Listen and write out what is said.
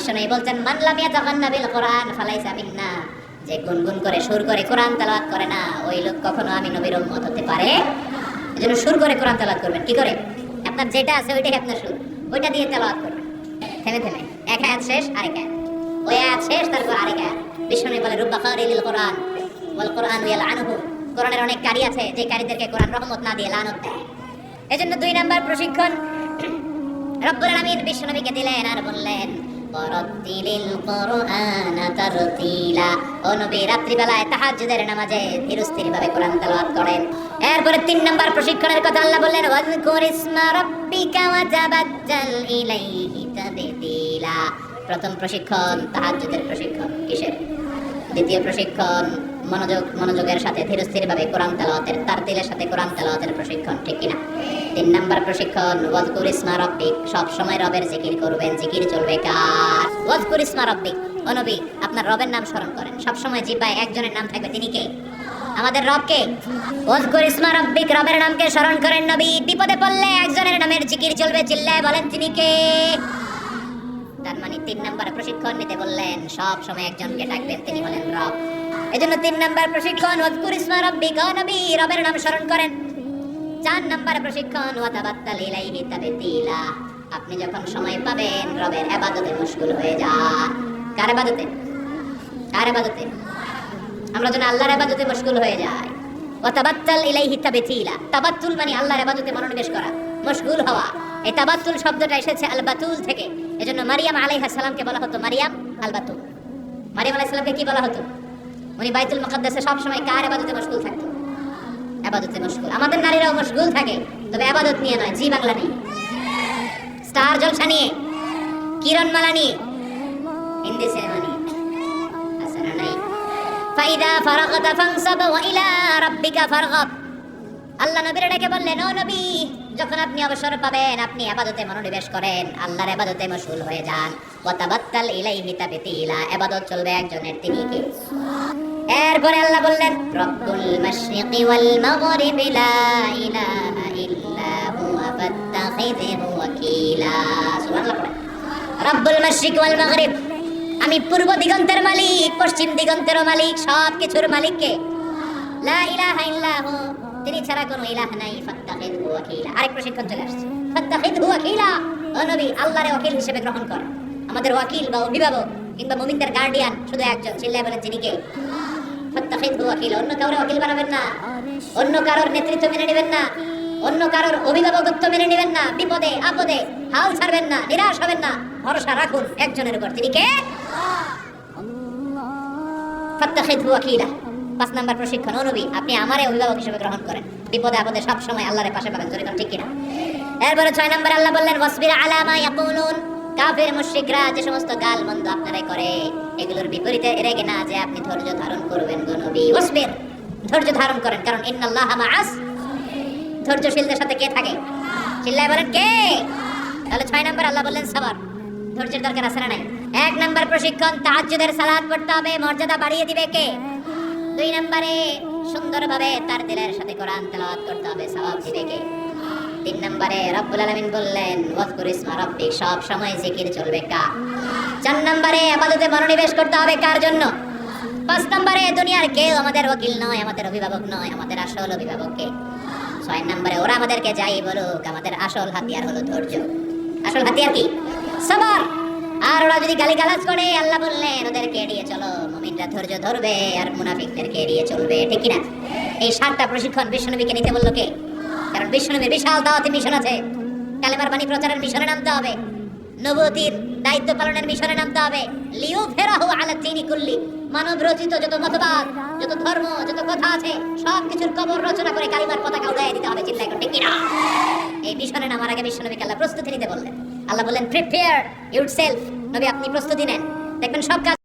বিশ্বনবী বলছেন মানলাম ইয়াতাগান্না বিল কোরআন, ফালাইসা মিন্না। যে গুনগুন করে, সুর করে কোরআন তেলাওয়াত করে না, ওই লোক কখনো আমি নবীর উম্মত হতে পারে? এজন্য সুর করে কোরআন তেলাওয়াত করবেন। কি করে? আপনার যেটা আছে, ওইটাই আপনার সুর। ওইটা দিয়ে তেলাওয়াত করবেন। থেমে থেমে। এক আয়াত শেষ, আরেক আয়াত। ওই আয়াত শেষ, তারপর আরেক আয়াত। বিষ্ণু বলে, রুব্বা খারিল কোরআন বল কোরআন ইয়াল আনহু কোরআনের অনেক কারি আছে, যে কারিদেরকে কোরআন রহমত না দিয়ে লানত দেয়। এজন্য দুই নাম্বার প্রশিক্ষণ, রব্বুল আলামিন বিশ্বনবীকে দিলেন আর বললেন রাত্রিবেলায় তাহাজ্জুদের নামাজে করেন। এরপরে তিন নাম্বার প্রশিক্ষণের কথা বললেন প্রথম প্রশিক্ষণ তাহাজ্জুদের প্রশিক্ষণ কিসের? দ্বিতীয় প্রশিক্ষণ মনোযোগ মনোযোগের সাথে ধীরস্থিরভাবে কোরআন তেলাওয়াতের তারতিলের সাথে কোরআন তেলাওয়াতের প্রশিক্ষণ, ঠিক কিনা? তিন নাম্বার প্রশিক্ষণ, ওয়াজকুর ইসমা রব্বিক। সব সময় রবের জিকির করবেন, জিকির চলবে কার? ওয়াজকুর ইসমা রব্বিক। ও নবী, আপনার রবের নাম স্মরণ করেন। সব সময় জিব্বায় একজনের নাম থাকবে, তিনি কে? আমাদের রবকে ওয়াজকুর ইসমা রবের নামকে স্মরণ করেন নবী। বিপদে পড়লে একজনের নামের জিকির চলবে, চিল্লায় বলেন, তিনি কে? তার মানে তিন নাম্বার প্রশিক্ষণ নিতে বললেন, সব সময় একজনকে ডাকবেন, তিনি হলেন রব। এজন্য তিন নাম্বার প্রশিক্ষণ, ওয়াজকুর ইসমা রব্বিক। ও নবী, রবের নাম স্মরণ করেন। চার নাম্বার প্রশিক্ষণ ওয়াতাবাত্তাল ইলাইহি তাবতিলা আপনি যখন সময় পাবেন, রবের ইবাদতে মশগুল হয়ে যান কার ইবাদতে কার ইবাদতে আমরা যেন আল্লাহর ইবাদতে মশগুল হয়ে যাই। ওয়াতাবাত্তাল ইলাইহি তাবতিলা তাবাত্তুল মানে আল্লাহর ইবাদতে মনোনিবেশ করা মশগুল হওয়া। এই তাবাত্তুল শব্দটা এসেছে আল বাতুল থেকে। এজন্য মারিয়াম আলাইহিস সালামকে বলা হতো মারিয়াম আল বাতুল মারিয়াম আলাইহিস সালামকে কি বলা হতো? উনি বাইতুল মুকাদ্দাসে সব সময় কার ইবাদতে মশগুল থাকতো? আবাদতে মশগুল। আমাদের নারীরাও মশগুল থাকে, তবে আবাদত নিয়ে নয়, জি বাংলা নিয়ে। স্টার জলসা নিয়ে, কিরণমালা নিয়ে, হিন্দি সিনেমা নিয়ে। ফাইদা ফারাগত ফারগাব আল্লাহ নবীর ডেকে বললেন যখন আপনি অবসর পাবেন, আপনি আবাদতে মনোনিবেশ করেন। আল্লাহর আবাদতে মশগুল হয়ে যান। ওয়া তাবাত্তাল ইলাইহি তাবতিলা। আবাদত চলবে একজনের, তিনি কে? এরপরে আল্লাহ বললেন, রব্বুল মাশরিকি ওয়াল মাগরিবি লা ইলাহা ইল্লা হুয়া ফাত্তাখিযহু ওয়াকিলা। সুবহানাল্লাহ। রব্বুল মাশরিক ওয়াল মাগরিব, আমি পূর্ব দিগন্তের মালিক, পশ্চিম দিগন্তের মালিক সব কিছুর মালিক কে লা ইলাহা ইল্লা হু তিনি ছাড়া কোনো ইলাহ নাই, ফাত্তাখিযহু ওয়াকিলা। আরেক প্রশিক্ষণ চলে আসছে। ফাত্তাখিযহু ওয়াকিলা, ও নবী, আল্লাহরে ওয়াকিল হিসেবে গ্রহণ কর। আমাদের ওয়াকিল বা অভিভাবক কিংবা মুমিনদের গার্ডিয়ান শুধু একজন, চিল্লায় বলেন তিনি কে? অন্য কাউরে ওয়াকিল বানাবেন না অন্য কারোর নেতৃত্ব মেনে নেবেন না অন্য কারোর অভিভাবকত্ব মেনে নেবেন না বিপদে আপদে হাল ছাড়বেন না নিরাশ হবেন না ভরসা রাখুন একজনের উপর তিনি কে পাঁচ নাম্বার প্রশিক্ষণ অনুবি আপনি আমারে অভিভাবক হিসেবে গ্রহণ করেন বিপদে আপদে সব সময় আল্লাহর পাশে পাবেন জোরে ঠিক কিনা এরপরে ছয় নাম্বার আল্লাহ বললেন ওয়াসবির আলা মা ইয়াকুলুন কাফের মুশরিকরা যে সমস্ত গাল মন্দ আপনারাই করে, এগুলোর বিপরীতে রেগে না যে আপনি ধৈর্য ধারণ করবেন গো নবী। ওয়াসবির ধৈর্য ধারণ করেন, কারণ ইন্নাল্লাহা মাআস। ধৈর্যশীলদের সাথে কে থাকে? চিল্লায় বলেন কে? তাহলে ছয় নাম্বার আল্লাহ বললেন সাবার। ধৈর্যের দরকার আছে না নাই? এক নাম্বার প্রশিক্ষণ, তাহাজ্জুদের সালাত পড়তে হবে, মর্যাদা বাড়িয়ে দিবে কে? দুই নম্বরে সুন্দরভাবে তার দিলের সাথে কোরআন তেলাওয়াত করতে হবে, সওয়াব দিবে কে? তিন নম্বরে, রব্বুল আলামিন বললেন, ওয়াজকুর ইসমা রাব্বিক সব সময় জিকির চলবে কা চার নম্বরে, আপাততে মনোনিবেশ করতে হবে কার জন্য? পাঁচ নম্বরে, দুনিয়ার কেউ আমাদের ওকিল নয়, আমাদের অভিভাবক নয়, আমাদের আসল অভিভাবক কে? ছয় নম্বরে, ওরা আমাদেরকে যাই বলুক, আমাদের আসল হাতিয়ার হলো ধৈর্য। আসল হাতিয়ার কি? সবার! আর ওরা যদি গালি গালাজ করে, আল্লাহ বললেন, ওদেরকে এড়িয়ে চলো, মুমিনরা ধৈর্য ধরবে, আর মুনাফিকদেরকে এড়িয়ে চলবে। ঠিক কিনা? এই সাতটা প্রশিক্ষণ বিশ্বনবীকে নিতে বলল কে? বিশ্বনবীর বিশাল দাওয়াতি মিশন আছে। কালেমার বাণী প্রচারের মিশনে নামতে হবে। নবতির দায়িত্ব পালনের মিশনে নামতে হবে। ফেরাহু আলা কুল্লি। মানব রচিত যত মতবাদ, যত ধর্ম, যত কথা আছে, সব কিছুর কবর রচনা করে কালিমার পতাকা উড়াইয়ে দিতে হবে ঠিক কিনা এই মিশনে নামার আগে বিশ্বনবীকে আল্লাহ প্রস্তুতি নিতে বললেন। আল্লাহ বললেন প্রিপেয়ার ইউরসেলফ নবী, আপনি প্রস্তুতি নেন। দেখবেন সব কাজ